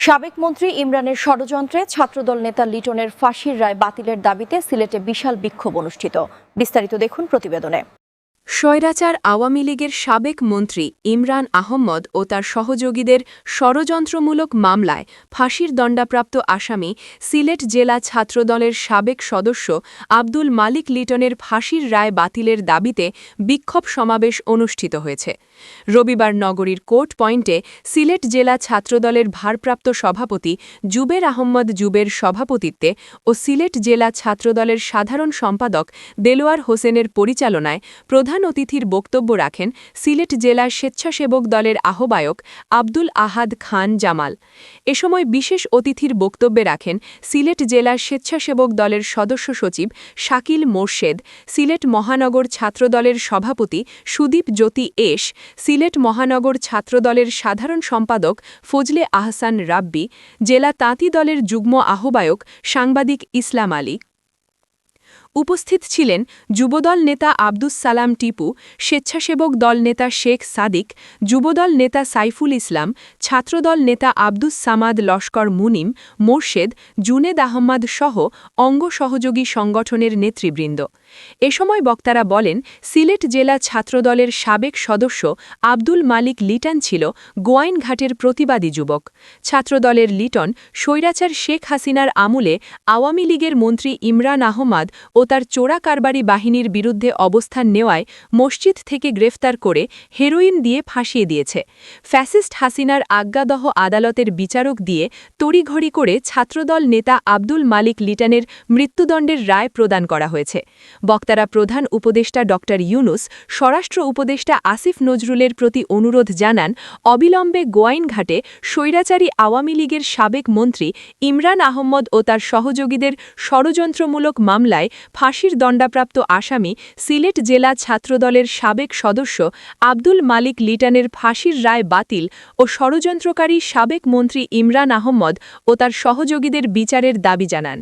সাবেক মন্ত্রী ইমরানের ষড়যন্ত্রে ছাত্রদল নেতা লিটনের ফাঁসির রায় বাতিলের দাবিতে সিলেটে বিশাল বিক্ষোভ অনুষ্ঠিত। বিস্তারিত দেখুন প্রতিবেদনে। স্বৈরাচার আওয়ামী লীগের সাবেক মন্ত্রী ইমরান আহম্মদ ও তার সহযোগীদের ষড়যন্ত্রমূলক মামলায় ফাঁসির দণ্ডাপ্রাপ্ত আসামি সিলেট জেলা ছাত্রদলের সাবেক সদস্য আব্দুল মালিক লিটনের ফাঁসির রায় বাতিলের দাবিতে বিক্ষোভ সমাবেশ অনুষ্ঠিত হয়েছে। রবিবার নগরীর কোর্ট পয়েন্টে সিলেট জেলা ছাত্রদলের ভারপ্রাপ্ত সভাপতি জুবের আহম্মদ জুবের সভাপতিত্বে ও সিলেট জেলা ছাত্রদলের সাধারণ সম্পাদক দেলোয়ার হোসেনের পরিচালনায় প্রধান অতিথির বক্তব্য রাখেন সিলেট জেলা স্বেচ্ছাসেবক দলের আহ্বায়ক আব্দুল আহাদ খান জামাল। এ সময় বিশেষ অতিথির বক্তব্যে রাখেন সিলেট জেলা স্বেচ্ছাসেবক দলের সদস্য সচিব শাকিল মোর্শেদ, সিলেট মহানগর ছাত্রদলের সভাপতি সুদীপ জ্যোতি এস সিলেট মহানগর ছাত্রদলের সাধারণ সম্পাদক ফজলে আহসান রাব্বি, জেলা তাঁতি দলের যুগ্ম আহ্বায়ক সাংবাদিক ইসলাম আলী। উপস্থিত ছিলেন যুবদল নেতা আব্দুস সালাম টিপু, স্বেচ্ছাসেবক দল নেতা শেখ সাদিক, যুবদল নেতা সাইফুল ইসলাম, ছাত্রদল নেতা আব্দুস সামাদ লস্কর মুনিম, মোর্শেদ, জুনেদ আহম্মদ সহ অঙ্গ সহযোগী সংগঠনের নেতৃবৃন্দ। এ সময় বক্তারা বলেন, সিলেট জেলা ছাত্রদলের সাবেক সদস্য আব্দুল মালিক লিটন ছিল গোয়াইনঘাটের প্রতিবাদী যুবক। ছাত্রদলের লিটন স্বৈরাচার শেখ হাসিনার আমলে আওয়ামী লীগের মন্ত্রী ইমরান আহমদ তার চোরা কারবারি বাহিনীর বিরুদ্ধে অবস্থান নেওয়ায় মসজিদ থেকে গ্রেফতার করে হেরোইন দিয়ে ফাঁসিয়ে দিয়েছে। ফ্যাসিস্ট হাসিনার আজ্ঞাদহ আদালতের বিচারক দিয়ে তড়িঘড়ি করে ছাত্রদল নেতা আব্দুল মালিক লিটানের মৃত্যুদণ্ডের রায় প্রদান করা হয়েছে। বক্তারা প্রধান উপদেষ্টা ড. ইউনুস, স্বরাষ্ট্র উপদেষ্টা আসিফ নজরুলের প্রতি অনুরোধ জানান, অবিলম্বে গোয়াইনঘাটে স্বৈরাচারী আওয়ামী লীগের সাবেক মন্ত্রী ইমরান আহম্মদ ও তার সহযোগীদের ষড়যন্ত্রমূলক মামলায় ফাঁসির দণ্ডাপ্রাপ্ত আসামি সিলেট জেলা ছাত্রদলের সাবেক সদস্য আব্দুল মালিক লিটানের ফাঁসির রায় বাতিল ও ষড়যন্ত্রকারী সাবেক মন্ত্রী ইমরান আহম্মদ ও তার সহযোগীদের বিচারের দাবি জানান।